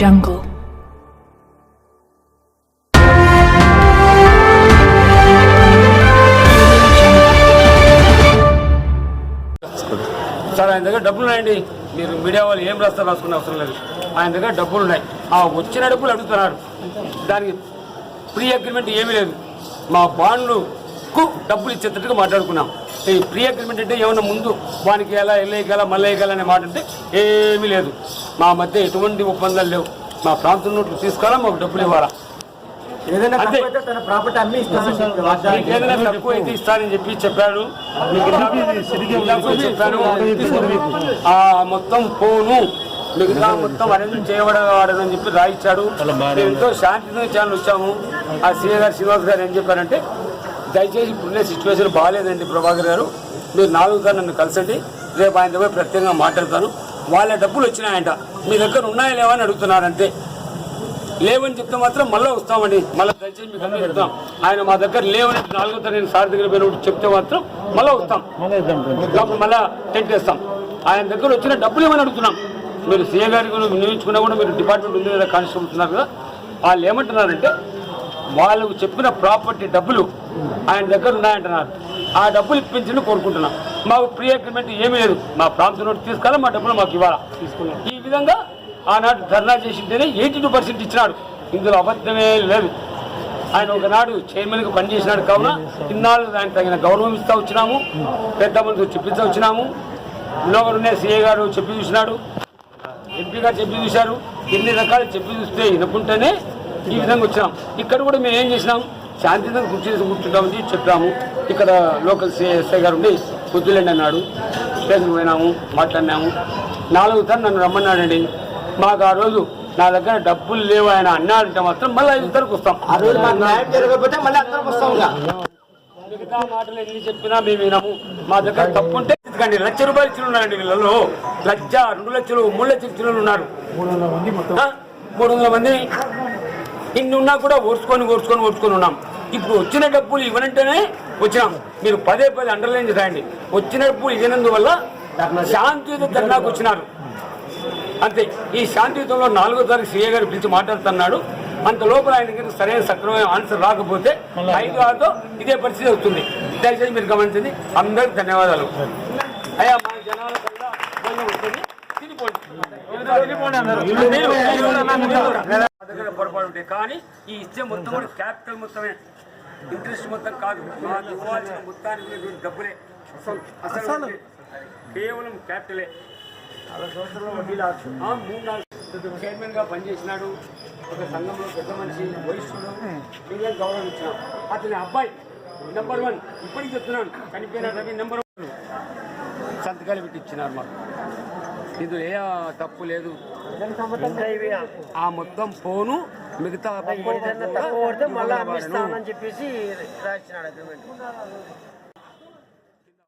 jungle. Sir ఆయన దగ్గర డబ్బులు ఉన్నాయండి. మీరు మీడియా వాళ్ళు ఏం రాస్తారు రాసుకునే అవసరం లేదు. ఆయన దగ్గర డబ్బులు ఉన్నాయి. ఆ వచ్చిన డబ్బులు అడుగుతున్నారు. దానికి ప్రీ అగ్రిమెంట్ ఏమీ లేదు. మా బాండ్లుకు డబ్బులు ఇచ్చేటట్టుగా మాట్లాడుకున్నాం. ఈ ప్రీ అగ్రిమెంట్ అంటే ఏమన్నా ముందు వానికి ఎలా వెళ్ళేయగల మళ్ళీ వేయగల అనే మాట అంటే ఏమీ లేదు. మా మధ్య ఎటువంటి ఒప్పందాలు లేవు. మా ప్రాంతం నుండి తీసుకోవాలా మాకు డబ్బులు ఇవ్వాలా ఏదైనా తక్కువ అయితే ఇస్తానని చెప్పి చెప్పాడు. మొత్తం ఫోను మిగతా మొత్తం అరేంజ్ చేయబడని చెప్పి రాయిచ్చాడు. మేము ఎంతో శాంతితో ఛానల్ వచ్చాము. ఆ సీఏ గారు శ్రీనివాస్ గారు ఏం చెప్పారంటే దయచేసి ఇప్పుడున్న సిచ్యువేషన్ బాగాలేదండి ప్రభాకర్ గారు. మీరు నాలుగు సార్లు నన్ను కలిసండి. రేపు ఆయన దగ్గర ప్రత్యేకంగా మాట్లాడతాను. వాళ్ళ డబ్బులు వచ్చినాయంట. మీ దగ్గర ఉన్నాయా లేవా అని అడుగుతున్నారు అంతే. లేవని చెప్తే మాత్రం మళ్ళీ వస్తామండి. మళ్ళీ దయచేసి మీకు అందరూ చెప్తాం. ఆయన మా దగ్గర లేవని నాలుగో తరగతి నేను సార్ దగ్గర పోయినప్పుడు చెప్తే మాత్రం మళ్ళీ వస్తాం. అప్పుడు మళ్ళీ టెంట్ వేస్తాం. ఆయన దగ్గర వచ్చిన డబ్బులు ఏమని అడుగుతున్నాం? మీరు సీఏ గారికి నియమించుకున్నా కూడా మీరు డిపార్ట్మెంట్ ఉంది కదా కానిస్టేబుల్ ఉన్నారు కదా వాళ్ళు ఏమంటున్నారంటే వాళ్ళకు చెప్పిన ప్రాపర్టీ డబ్బులు ఆయన దగ్గర ఉన్నాయంటున్నారు. ఆ డబ్బులు ఇప్పించని కోరుకుంటున్నాం. మాకు ప్రీ అగ్రిమెంట్ ఏమీ లేదు. మా ప్రాంతం నుండి తీసుకోవాలి మా డబ్బులు మాకు ఇవ్వాలా? తీసుకున్నాం. ఈ విధంగా ఆనాడు ధర్నా చేసింటేనే ఎయిటీ టూ పర్సెంట్ ఇచ్చినాడు. ఇందులో అబద్ధమే లేదు. ఆయన ఒకనాడు చైర్మన్గా పనిచేసినాడు కావున ఇన్నాళ్ళు ఆయన తగిన గౌరవం ఇస్తా వచ్చినాము. పెద్ద మంది చెప్పించా వచ్చినాము. లోగరునే సీఏ గారు చెప్పి చూసినాడు. ఎంపీ గారు చెప్పి చూశారు. ఎన్ని రకాలు చెప్పి చూస్తే వినుకుంటేనే ఈ విధంగా వచ్చినాం. ఇక్కడ కూడా మేము ఏం చేసినాం? శాంతిగా కూర్చొని కూర్చుంటామని చెప్పాము. ఇక్కడ లోకల్ ఎస్ఐ గారు ఉండి పొద్దులేండి అన్నాడు. స్టేషన్కి పోయినాము మాట్లాడినాము. నాలుగు తర నన్ను రమ్మన్నాడండి. మాకు ఆ రోజు నా దగ్గర డబ్బులు లేవు ఆయన అన్నాడంటే మాత్రం మళ్ళీ ఐదు తరకు వస్తాం. ఆ రోజు మాకు న్యాయం జరగకపోతే మళ్ళీ అందరం వస్తాం. మిగతా మాటలు ఎన్ని చెప్పినా మేము వినము. మా దగ్గర తప్పు ఉంటే ఎందుకండి? లక్ష రూపాయలు ఇచ్చిన ఉన్నారండి వీళ్ళలో. లక్ష రెండు లక్షలు మూడు లక్షలు ఇచ్చిన ఉన్నారు? మూడు వందల మంది ఇన్ని ఉన్నా కూడా ఓడ్చుకొని ఓడ్చుకొని ఓడ్చుకొని ఉన్నాం. ఇప్పుడు వచ్చిన డబ్బులు ఇవ్వనంటేనే వచ్చినాం మీరు పదే పదే అండర్లైన్ చేయండి. వచ్చిన డబ్బులు ఇవ్వనందువల్ల శాంతియుత ధర్నాకు వచ్చినారు. అంతే. ఈ శాంతియుతంలో నాలుగో తారీఖు సీఏ గారు పిలిచి మాట్లాడుతున్నాడు. అంత లోపల ఆయన దగ్గర సరైన సక్రమైన ఆన్సర్ రాకపోతే ఐదు ఆరుతో ఇదే పరిస్థితి అవుతుంది దయచేసి మీరు గమనించండి. అందరికి ధన్యవాదాలు. అయ్యా మా జనాల పొరపాటు కానీ ఈ ఇచ్చే మొత్తం కూడా క్యాపిటల్ మొత్తమే. ఇంట్రెస్ట్ మొత్తం కాదు. మాకు ఇవ్వాల్సిన మొత్తానికి డబ్బులే. అసలు కేవలం క్యాపిటలే. మూడు నాలుగు చైర్మన్గా పనిచేసినాడు. ఒక సంఘంలో పెద్ద మనిషి వయస్సుడు పిల్లలు గౌరవం ఇచ్చినాం. అతని అబ్బాయి నెంబర్ వన్. ఇప్పటికి చెప్తున్నాను. చనిపోయిన రవి నెంబర్ వన్. సంతకాలు పెట్టి ఇచ్చినారు మాకు. ఇందులో ఏ తప్పు లేదు. ఆ మొత్తం ఫోను మిగతా తక్కువ పడితే మళ్ళీ అమ్మిస్తామని చెప్పేసి రాసినాడు అగ్రిమెంట్